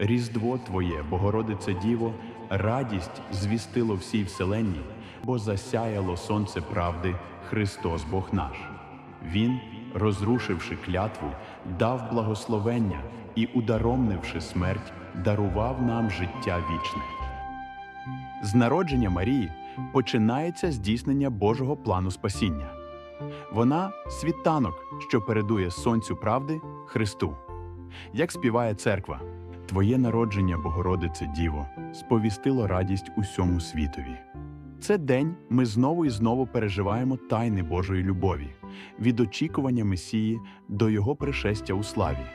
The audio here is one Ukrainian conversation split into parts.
Різдво Твоє, Богородице Діво, радість звістило всій вселенні, бо засяяло сонце правди, Христос Бог наш. Він, розрушивши клятву, дав благословення і, ударомнивши смерть, дарував нам життя вічне. З народження Марії починається здійснення Божого плану спасіння. Вона світанок, що передує сонцю правди Христу. Як співає церква, Твоє народження, Богородице Діво, сповістило радість усьому світові. Це день ми знову і знову переживаємо тайни Божої любові, від очікування Месії до Його пришестя у славі.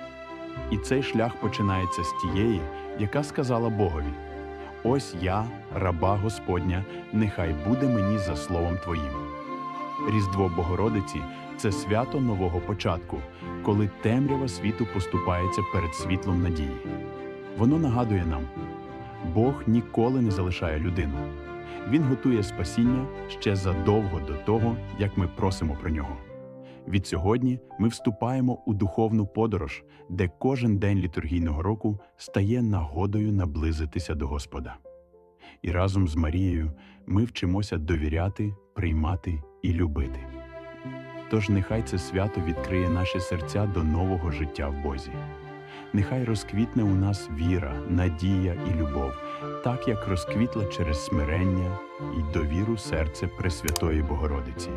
І цей шлях починається з тієї, яка сказала Богові: Ось я, раба Господня, нехай буде мені за словом Твоїм. Різдво Богородиці це свято нового початку, коли темрява світу поступається перед світлом надії. Воно нагадує нам: Бог ніколи не залишає людину. Він готує спасіння ще задовго до того, як ми просимо про нього. Від сьогодні ми вступаємо у духовну подорож, де кожен день літургійного року стає нагодою наблизитися до Господа. І разом з Марією ми вчимося довіряти, приймати і любити. Тож нехай це свято відкриє наші серця до нового життя в Бозі. Нехай розквітне у нас віра, надія і любов, так як розквітла через смирення і довіру серце Пресвятої Богородиці.